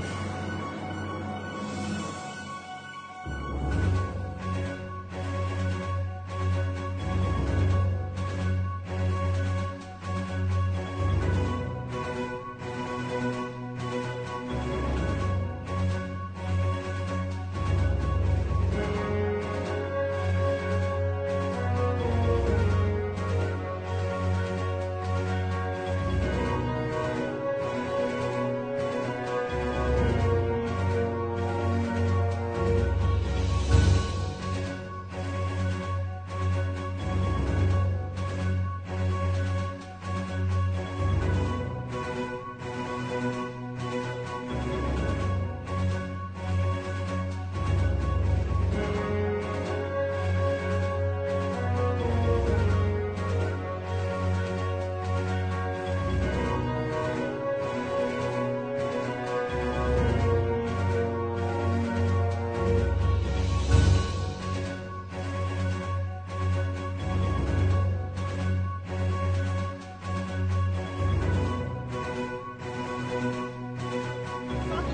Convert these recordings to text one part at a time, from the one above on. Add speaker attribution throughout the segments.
Speaker 1: Thank you.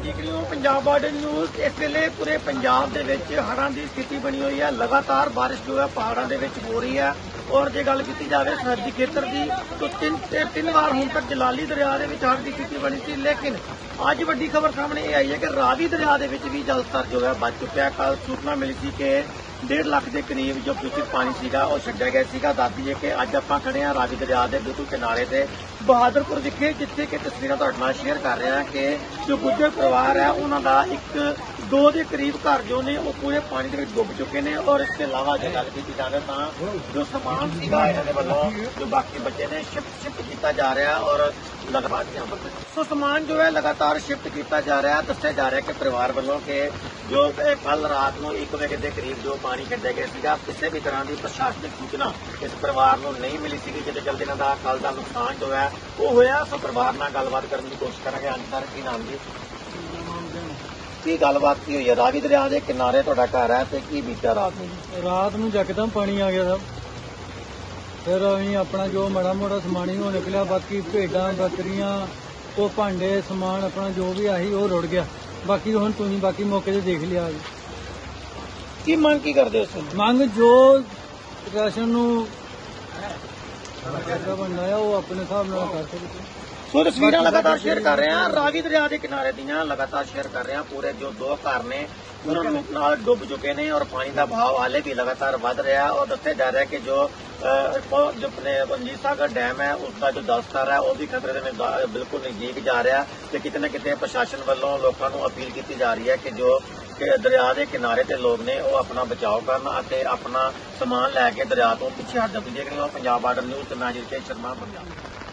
Speaker 1: ਦੇਖ ਰਹੇ Punjab border news. ਇਸ ਵੇਲੇ ਪੂਰੇ ਪੰਜਾਬ ਦੇ ਵਿੱਚ ਹੜ੍ਹਾਂ ਦੀ ਸਥਿਤੀ ਬਣੀ ਹੋਈ ਹੈ। ਲਗਾਤਾਰ ਬਾਰਿਸ਼ ਜੋ ਹੈ ਪਹਾੜਾਂ ਦੇ ਵਿੱਚ ਹੋ ਰਹੀ ਹੈ। ਔਰ ਜੇ ਗੱਲ ਕੀਤੀ ਜਾਵੇ ਸਰਹੱਦੀ ਖੇਤਰ ਦੀ, ਤਾਂ ਤਿੰਨ ਤੇ ਤਿੰਨ ਵਾਰ ਹੁਣ ਤੱਕ ਜਲਾਲੀ ਦਰਿਆ ਦੇ ਵਿੱਚ ਹੜ੍ਹ ਦੀ ਸਥਿਤੀ ਬਣੀ ਸੀ, ਲੇਕਿਨ ਅੱਜ ਵੱਡੀ ਖਬਰ ਸਾਹਮਣੇ ਇਹ ਆਈ ਹੈ ਕਿ ਰਾਵੀ ਦਰਿਆ ਦੇ ਵਿੱਚ ਵੀ ਜਲ ਸਤਰ ਜੋ ਹੈ ਵੱਧ ਚੁੱਕਿਆ ਕੱਲ ਸੂਚਨਾ ਮਿਲੀ ਸੀ ਕਿ 1.5 ਲੱਖ ਦੇ ਕਰੀਬ ਜੋ ਦੂਸ਼ਿਤ ਪਾਣੀ ਸੀਗਾ, ਉਹ ਛੱਡਿਆ ਗਿਆ ਸੀਗਾ। ਦੱਸਦੀ ਦਈਏ ਕਿ ਅੱਜ ਆਪਾਂ ਖੜੇ ਆ ਰਾਵੀ ਦਰਿਆ ਦੇ ਬਿਲਕੁਲ ਕਿਨਾਰੇ ਤੇ ਬਹਾਦਰਪੁਰ ਵਿਖੇ, ਜਿੱਥੇ ਕਿ ਤਸਵੀਰਾਂ ਤੁਹਾਡੇ ਨਾਲ ਸ਼ੇਅਰ ਕਰ ਰਿਹਾ ਹਾਂ ਕਿ ਜੋ ਗੁੱਜਰ ਪਰਿਵਾਰ ਹੈ, ਉਹਨਾਂ ਦਾ ਇੱਕ ਦੋ ਦੇ ਕਰੀਬ ਘਰ ਜੋ ਨੇ, ਉਹ ਪੂਰੇ ਪਾਣੀ ਦੇ ਵਿੱਚ ਡੁੱਬ ਚੁੱਕੇ ਨੇ ਔਰ ਇਸ ਤੋਂ ਇਲਾਵਾ ਜੇ ਗੱਲ ਕੀਤੀ ਜਾਵੇ ਤਾਂ ਜੋ ਸਮਾਨ ਸੀਗਾ ਇਹਨਾਂ ਦੇ ਵੱਲੋਂ, ਜੋ ਬਾਕੀ ਬੱਚੇ ਨੇ ਸ਼ਿਫਟ ਸ਼ਿਫਟ ਕੀਤਾ ਜਾ ਰਿਹਾ ਔਰ ਲਗਾਤਾਰ ਸੋ ਸਮਾਨ ਜੋ ਹੈ ਲਗਾਤਾਰ ਸ਼ਿਫਟ ਕੀਤਾ ਜਾ ਰਿਹਾ, ਦੱਸਿਆ ਜਾ ਰਿਹਾ ਕਿ ਪਰਿਵਾਰ ਵੱਲੋਂ ਕਿ ਜੋ ਕੱਲ ਰਾਤ ਨੂੰ 1 ਵਜੇ ਦੇ ਕਰੀਬ ਜੋ ਪਾਣੀ ਕੱਢਿਆ ਗਿਆ ਸੀਗਾ, ਕਿਸੇ ਵੀ ਤਰ੍ਹਾਂ ਦੀ ਪ੍ਰਸ਼ਾਸਨਿਕ ਸੂਚਨਾ ਇਸ ਪਰਿਵਾਰ ਨੂੰ ਨਹੀਂ ਮਿਲੀ ਸੀਗੀ, ਜਿਹਦੇ ਚਲਦੇ ਇਹਨਾਂ ਦਾ ਕੱਲ ਦਾ ਨੁਕਸਾਨ ਜੋ ਹੈ, ਉਹ ਹੋਇਆ। ਸੋ ਪਰਿਵਾਰ ਨਾਲ ਗੱਲਬਾਤ ਕਰਨ ਦੀ ਕੋਸ਼ਿਸ਼ ਕਰਾਂਗੇ। ਅੰਤਰ ਕੀ ਨਾਮ ਜੀ? ਕੀ ਗੱਲਬਾਤ ਕੀ ਹੋਈ ਹੈ ਰਾਵੀ ਦਰਿਆ ਦੇ ਕਿਨਾਰੇ ਤੁਹਾਡਾ ਘਰ ਹੈ ਤੇ ਕੀ ਬੀਤਿਆ ਰਾਤ ਨੂੰ?
Speaker 2: ਰਾਤ ਨੂੰ ਯਕਦਮ ਪਾਣੀ ਆ ਗਿਆ ਸਭ ਫਿਰ ਅਸੀਂ ਆਪਣਾ ਜੋ ਮਾੜਾ ਮੋੜਾ ਸਮਾਨ ਹੀ ਉਹ ਨਿਕਲਿਆ ਬਾਕੀ ਭੇਡਾਂ ਬੱਕਰੀਆਂ ਉਹ ਭਾਂਡੇ ਸਮਾਨ ਆਪਣਾ ਜੋ ਵੀ ਆਹੀ ਉਹ ਰੁੜ ਗਿਆ ਬਾਕੀ ਹੁਣ ਤੁਸੀਂ ਬਾਕੀ ਮੌਕੇ ਤੇ ਦੇਖ ਲਿਆ ਜੀ।
Speaker 1: ਕੀ ਮੰਗ ਕੀ ਕਰਦੇ ਹੋ ਤੁਸੀਂ
Speaker 2: ਮੰਗ ਜੋ ਰਾਸ਼ਨ ਨੂੰ ਜਿਹੜਾ ਬੰਦਾ ਆ ਉਹ ਆਪਣੇ ਹਿਸਾਬ ਨਾਲ ਕਰ ਸਕਦੇ
Speaker 1: ਸੋ ਤਸਵੀਰਾਂ ਲਗਾਤਾਰ ਸ਼ੇਅਰ ਕਰ ਰਹੇ ਹਾਂ। ਰਾਵੀ ਦਰਿਆ ਦੇ ਕਿਨਾਰੇ ਦੀਆਂ ਲਗਾਤਾਰ ਸ਼ੇਅਰ ਕਰ ਰਹੇ ਹਾਂ। ਪੂਰੇ ਜੋ ਦੋ ਘਰ ਨੇ, ਉਹਨਾਂ ਨੂੰ ਨਾਲ ਡੁੱਬ ਚੁੱਕੇ ਨੇ ਔਰ ਪਾਣੀ ਦਾ ਬਹਾਅ ਹਾਲੇ ਵੀ ਲਗਾਤਾਰ ਵੱਧ ਰਿਹਾ ਔਰ ਦੱਸਿਆ ਜਾ ਰਿਹਾ ਕਿ ਜੋ ਜੋ ਆਪਣੇ ਰਣਜੀਤ ਸਾਗਰ ਡੈਮ ਹੈ ਉਸ ਦਾ ਜੋ ਜਲਸਤਰ ਹੈ, ਉਹ ਵੀ ਖਤਰੇ ਦੇ ਬਿਲਕੁਲ ਨਜ਼ਦੀਕ ਜਾ ਰਿਹਾ ਤੇ ਕਿਤੇ ਨਾ ਕਿਤੇ ਪ੍ਰਸ਼ਾਸਨ ਵੱਲੋਂ ਲੋਕਾਂ ਨੂੰ ਅਪੀਲ ਕੀਤੀ ਜਾ ਰਹੀ ਹੈ ਕਿ ਜੋ ਕਿ ਦਰਿਆ ਦੇ ਕਿਨਾਰੇ ਤੇ ਲੋਕ ਨੇ ਉਹ ਆਪਣਾ ਬਚਾਓ ਕਰਨ ਅਤੇ ਆਪਣਾ ਸਮਾਨ ਲੈ ਕੇ ਦਰਿਆ ਤੋਂ ਪਿੱਛੇ ਹਟ ਜਾਣ ਦੇਖ ਰਹੇ ਹੋ ਪੰਜਾਬ ਬਾਰਡਰ ਨਿਊਜ਼ ਤੇ ਮੈਂ ਜੀ ਕੇ ਸ਼ਰਮਾ, ਪੰਜਾਬ।